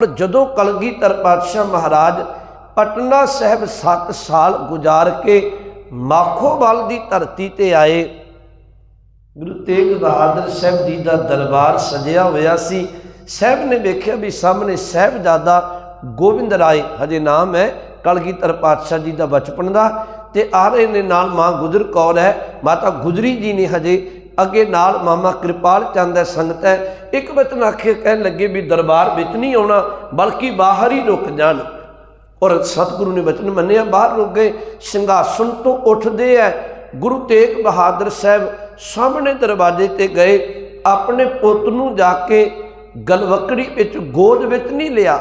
ਪਰ ਜਦੋਂ ਕਲਗੀਧਰ ਪਾਤਸ਼ਾਹ ਮਹਾਰਾਜ ਪਟਨਾ ਸਾਹਿਬ 7 ਸਾਲ ਗੁਜ਼ਾਰ ਕੇ ਮਾਖੋਵਾਲ ਦੀ ਧਰਤੀ ਤੇ ਆਏ, ਗੁਰੂ ਤੇਗ ਬਹਾਦਰ ਸਾਹਿਬ ਜੀ ਦਾ ਦਰਬਾਰ ਸਜਿਆ ਹੋਇਆ ਸੀ, ਸਾਹਿਬ ਨੇ ਵੇਖਿਆ ਵੀ ਸਾਹਮਣੇ ਸਾਹਿਬਜ਼ਾਦਾ ਗੋਬਿੰਦ ਰਾਏ, ਹਜੇ ਨਾਮ ਹੈ ਕਲਗੀਧਰ ਪਾਤਸ਼ਾਹ ਜੀ ਦਾ ਬਚਪਨ ਦਾ, ਤੇ ਆ ਰਹੇ ਨੇ ਨਾਲ ਮਾਂ ਗੁਜਰ ਕੌਰ ਹੈ, ਮਾਤਾ ਗੁਜਰੀ ਜੀ ਨੇ ਹਜੇ ਅੱਗੇ ਨਾਲ ਮਾਮਾ ਕਿਰਪਾਲ ਚੰਦ ਹੈ ਸੰਗਤ ਹੈ। ਇੱਕ ਬਚਨ ਆਖੇ ਕਹਿਣ ਲੱਗੇ ਵੀ ਦਰਬਾਰ ਵਿੱਚ ਨਹੀਂ ਆਉਣਾ, ਬਲਕਿ ਬਾਹਰ ਹੀ ਰੁਕ ਜਾਣ। ਔਰ ਸਤਿਗੁਰੂ ਨੇ ਬਚਨ ਮੰਨਿਆ, ਬਾਹਰ ਰੁਕ ਗਏ। ਸਿੰਘਾਸਨ ਤੋਂ ਉੱਠਦੇ ਐ, ਗੁਰੂ ਤੇਗ ਬਹਾਦਰ ਸਾਹਿਬ ਸਾਹਮਣੇ ਦਰਵਾਜ਼ੇ ਤੇ ਗਏ। ਆਪਣੇ ਪੁੱਤ ਨੂੰ ਜਾ ਕੇ ਗਲਵਕੜੀ ਵਿੱਚ ਗੋਦ ਵਿੱਚ ਨਹੀਂ ਲਿਆ।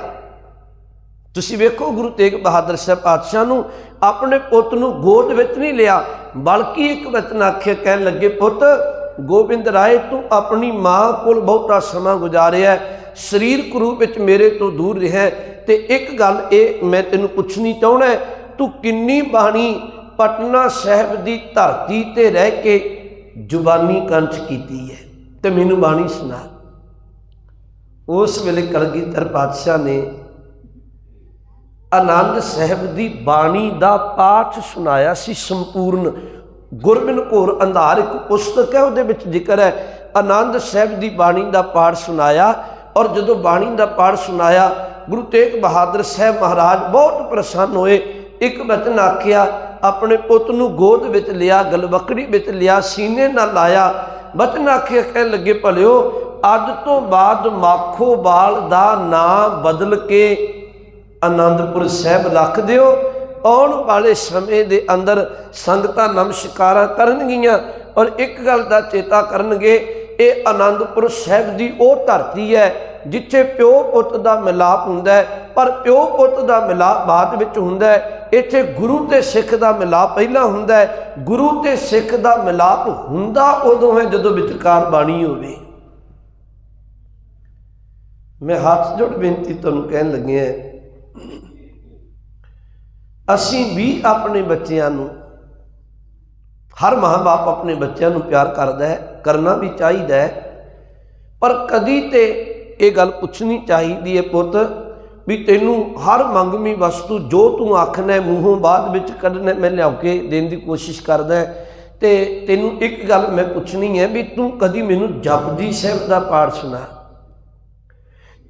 ਤੁਸੀਂ ਵੇਖੋ ਗੁਰੂ ਤੇਗ ਬਹਾਦਰ ਸਾਹਿਬ ਪਾਤਸ਼ਾਹ ਨੂੰ ਆਪਣੇ ਪੁੱਤ ਨੂੰ ਗੋਦ ਵਿੱਚ ਨਹੀਂ ਲਿਆ, ਬਲਕਿ ਇੱਕ ਵਚਨ ਆਖਿਆ ਕਹਿਣ ਲੱਗੇ, ਪੁੱਤ ਗੋਬਿੰਦ ਰਾਏ ਤੂੰ ਆਪਣੀ ਮਾਂ ਕੋਲ ਬਹੁਤਾ ਸਮਾਂ ਗੁਜ਼ਾਰਿਆ ਸਰੀਰਕ ਰੂਪ ਵਿੱਚ ਮੇਰੇ ਤੋਂ ਦੂਰ ਰਿਹਾ ਤੇ ਇੱਕ ਗੱਲ ਇਹ ਮੈਂ ਤੈਨੂੰ ਪੁੱਛਣੀ ਚਾਹਣਾ ਤੂੰ ਕਿੰਨੀ ਬਾਣੀ ਪਟਨਾ ਸਾਹਿਬ ਦੀ ਧਰਤੀ ਤੇ ਰਹਿ ਕੇ ਜ਼ੁਬਾਨੀ ਕੰਠ ਕੀਤੀ ਹੈ? ਤੇ ਮੈਨੂੰ ਬਾਣੀ ਸੁਣਾ। ਉਸ ਵੇਲੇ ਕਲਗੀਧਰ ਪਾਤਸ਼ਾਹ ਨੇ ਆਨੰਦ ਸਾਹਿਬ ਦੀ ਬਾਣੀ ਦਾ ਪਾਠ ਸੁਣਾਇਆ ਸੀ ਸੰਪੂਰਨ। ਗੁਰਬਿਨ ਘੋਰ ਅੰਧਾਰ ਇੱਕ ਪੁਸਤਕ ਹੈ, ਉਹਦੇ ਵਿੱਚ ਜ਼ਿਕਰ ਹੈ। ਆਨੰਦ ਸਾਹਿਬ ਦੀ ਬਾਣੀ ਦਾ ਪਾਠ ਸੁਣਾਇਆ ਔਰ ਜਦੋਂ ਬਾਣੀ ਦਾ ਪਾਠ ਸੁਣਾਇਆ, ਗੁਰੂ ਤੇਗ ਬਹਾਦਰ ਸਾਹਿਬ ਮਹਾਰਾਜ ਬਹੁਤ ਪ੍ਰਸੰਨ ਹੋਏ। ਇੱਕ ਬਚਨ ਆਖਿਆ, ਆਪਣੇ ਪੁੱਤ ਨੂੰ ਗੋਦ ਵਿੱਚ ਲਿਆ, ਗਲਵਕੜੀ ਵਿੱਚ ਲਿਆ, ਸੀਨੇ ਨਾਲ ਲਾਇਆ। ਬਚਨ ਆਖਿਆ, ਕਹਿਣ ਲੱਗੇ, ਭਲਿਓ, ਅੱਜ ਤੋਂ ਬਾਅਦ ਮਾਖੋ ਬਾਲ ਦਾ ਨਾਂ ਬਦਲ ਕੇ ਆਨੰਦਪੁਰ ਸਾਹਿਬ ਰੱਖ ਦਿਓ। ਆਉਣ ਵਾਲੇ ਸਮੇਂ ਦੇ ਅੰਦਰ ਸੰਗਤਾਂ ਨਮਸਕਾਰਾਂ ਕਰਨਗੀਆਂ ਔਰ ਇੱਕ ਗੱਲ ਦਾ ਚੇਤਾ ਕਰਨਗੇ, ਇਹ ਆਨੰਦਪੁਰ ਸਾਹਿਬ ਦੀ ਉਹ ਧਰਤੀ ਹੈ ਜਿੱਥੇ ਪਿਓ ਪੁੱਤ ਦਾ ਮਿਲਾਪ ਹੁੰਦਾ ਹੈ। ਪਰ ਪਿਓ ਪੁੱਤ ਦਾ ਮਿਲਾਪ ਬਾਅਦ ਵਿੱਚ ਹੁੰਦਾ ਹੈ। ਇੱਥੇ ਗੁਰੂ ਤੇ ਸਿੱਖ ਦਾ ਮਿਲਾਪ ਪਹਿਲਾਂ ਹੁੰਦਾ ਹੈ। ਗੁਰੂ ਤੇ ਸਿੱਖ ਦਾ ਮਿਲਾਪ ਹੁੰਦਾ ਉਦੋਂ ਹੈ ਜਦੋਂ ਵਿਚਕਾਰ ਬਾਣੀ ਹੋਵੇ। ਮੈਂ ਹੱਥ ਜੋੜ ਬੇਨਤੀ ਤੁਹਾਨੂੰ ਕਹਿਣ ਲੱਗਿਆ ਅਸੀਂ ਵੀ ਆਪਣੇ ਬੱਚਿਆਂ ਨੂੰ, ਹਰ ਮਾਂ-ਬਾਪ ਆਪਣੇ ਬੱਚਿਆਂ ਨੂੰ ਪਿਆਰ ਕਰਦਾ ਹੈ, ਕਰਨਾ ਵੀ ਚਾਹੀਦਾ ਹੈ, ਪਰ ਕਦੀ ਤੇ ਇਹ ਗੱਲ ਪੁੱਛਣੀ ਚਾਹੀਦੀ ਹੈ ਪੁੱਤ ਵੀ ਤੈਨੂੰ ਹਰ ਮੰਗਮੀ ਵਸਤੂ ਜੋ ਤੂੰ ਆਖਣਾ ਮੂੰਹੋਂ ਬਾਅਦ ਵਿੱਚ ਕੱਢਣਾ ਮੈਂ ਲਿਆ ਕੇ ਦੇਣ ਦੀ ਕੋਸ਼ਿਸ਼ ਕਰਦਾ ਤੇ ਤੈਨੂੰ ਇੱਕ ਗੱਲ ਮੈਂ ਪੁੱਛਣੀ ਹੈ ਵੀ ਤੂੰ ਕਦੀ ਮੈਨੂੰ ਜਪਜੀ ਸਾਹਿਬ ਦਾ ਪਾਠ ਸੁਣਾ।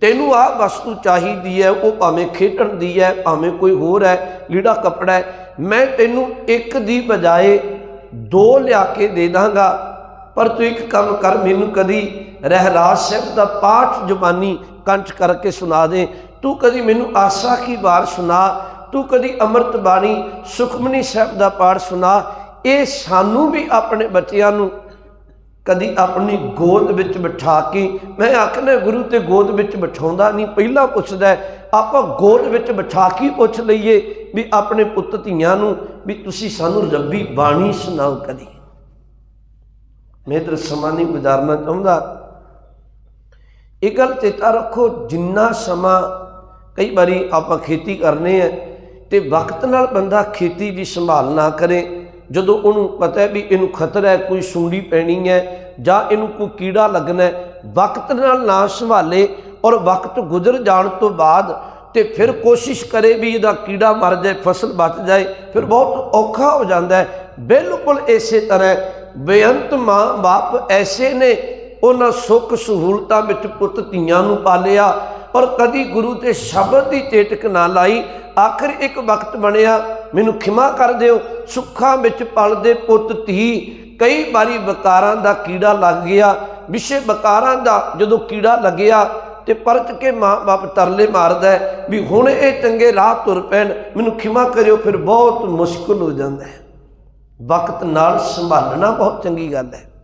ਤੈਨੂੰ ਆ ਵਸਤੂ ਚਾਹੀਦੀ ਹੈ, ਉਹ ਭਾਵੇਂ ਖੇਡਣ ਦੀ ਹੈ, ਭਾਵੇਂ ਕੋਈ ਹੋਰ ਹੈ, ਲੀੜਾ ਕੱਪੜਾ ਹੈ, ਮੈਂ ਤੈਨੂੰ ਇੱਕ ਦੀ ਬਜਾਏ ਦੋ ਲਿਆ ਕੇ ਦੇ ਦਾਂਗਾ। ਪਰ ਤੂੰ ਇੱਕ ਕੰਮ ਕਰ, ਮੈਨੂੰ ਕਦੀ ਰਹਿਰਾਜ ਸਾਹਿਬ ਦਾ ਪਾਠ ਜ਼ੁਬਾਨੀ ਕੰਠ ਕਰਕੇ ਸੁਣਾ ਦੇ। ਤੂੰ ਕਦੀ ਮੈਨੂੰ ਆਸਾ ਕੀ ਵਾਰ ਸੁਣਾ, ਤੂੰ ਕਦੀ ਅੰਮ੍ਰਿਤ ਬਾਣੀ ਸੁਖਮਨੀ ਸਾਹਿਬ ਦਾ ਪਾਠ ਸੁਣਾ। ਇਹ ਸਾਨੂੰ ਵੀ ਆਪਣੇ ਬੱਚਿਆਂ ਨੂੰ ਕਦੀ ਆਪਣੀ ਗੋਦ ਵਿੱਚ ਬਿਠਾ ਕੇ, ਮੈਂ ਆਖਣਾ ਗੁਰੂ ਤੇ ਗੋਦ ਵਿੱਚ ਬਿਠਾਉਂਦਾ ਨਹੀਂ, ਪਹਿਲਾਂ ਪੁੱਛਦਾ ਆਪਾਂ ਗੋਦ ਵਿੱਚ ਬਿਠਾ ਕੇ ਪੁੱਛ ਲਈਏ ਵੀ ਆਪਣੇ ਪੁੱਤ ਧੀਆਂ ਨੂੰ ਵੀ ਤੁਸੀਂ ਸਾਨੂੰ ਰੱਬੀ ਬਾਣੀ ਸੁਣਾਓ ਕਦੀ। ਮੈਂ ਤੇ ਸਮਾਂ ਨਹੀਂ ਗੁਜ਼ਾਰਨਾ ਚਾਹੁੰਦਾ। ਇਹ ਗੱਲ ਚੇਤਾ ਰੱਖੋ, ਜਿੰਨਾ ਸਮਾਂ ਕਈ ਵਾਰੀ ਆਪਾਂ ਖੇਤੀ ਕਰਨੇ ਆ, ਤੇ ਵਕਤ ਨਾਲ ਬੰਦਾ ਖੇਤੀ ਦੀ ਸੰਭਾਲ ਨਾ ਕਰੇ ਜਦੋਂ ਉਹਨੂੰ ਪਤਾ ਹੈ ਵੀ ਇਹਨੂੰ ਖਤਰਾ ਹੈ, ਕੋਈ ਸੁੰਡੀ ਪੈਣੀ ਹੈ ਜਾਂ ਇਹਨੂੰ ਕੋਈ ਕੀੜਾ ਲੱਗਣਾ ਵਕਤ ਨਾਲ ਨਾ ਸੰਭਾਲੇ ਔਰ ਵਕਤ ਗੁਜ਼ਰ ਜਾਣ ਤੋਂ ਬਾਅਦ ਤੇ ਫਿਰ ਕੋਸ਼ਿਸ਼ ਕਰੇ ਵੀ ਇਹਦਾ ਕੀੜਾ ਮਰ ਜਾਏ, ਫਸਲ ਬਚ ਜਾਏ, ਫਿਰ ਬਹੁਤ ਔਖਾ ਹੋ ਜਾਂਦਾ ਹੈ। ਬਿਲਕੁਲ ਇਸੇ ਤਰ੍ਹਾਂ ਬੇਅੰਤ ਮਾਂ ਬਾਪ ਐਸੇ ਨੇ, ਉਹਨਾਂ ਸੁੱਖ ਸਹੂਲਤਾਂ ਵਿੱਚ ਪੁੱਤ ਧੀਆਂ ਨੂੰ ਪਾਲਿਆ ਔਰ ਕਦੀ ਗੁਰੂ ਤੇ ਸ਼ਬਦ ਦੀ ਚੇਟਕ ਨਾ ਲਾਈ। ਆਖਰ ਇੱਕ ਵਕਤ ਬਣਿਆ ਮੈਨੂੰ ਖਿਮਾ ਕਰ ਦਿਓ। ਸੁੱਖਾਂ ਵਿੱਚ ਪਲਦੇ ਪੁੱਤ ਧੀ, ਕਈ ਵਾਰੀ ਬਕਾਰਾਂ ਦਾ ਕੀੜਾ ਲੱਗ ਗਿਆ। ਵਿਸ਼ੇ ਬਕਾਰਾਂ ਦਾ ਜਦੋਂ ਕੀੜਾ ਲੱਗਿਆ ਤੇ ਪਰਤ ਕੇ ਮਾਂ-ਬਾਪ ਤਰਲੇ ਮਾਰਦਾ ਵੀ ਹੁਣ ਇਹ ਚੰਗੇ ਰਾਹ ਤੁਰ ਪੈਣ। ਮੈਨੂੰ ਖਿਮਾ ਕਰਿਓ, ਫਿਰ ਬਹੁਤ ਮੁਸ਼ਕਲ ਹੋ ਜਾਂਦਾ ਹੈ। ਵਕਤ ਨਾਲ ਸੰਭਾਲਣਾ ਬਹੁਤ ਚੰਗੀ ਗੱਲ ਹੈ।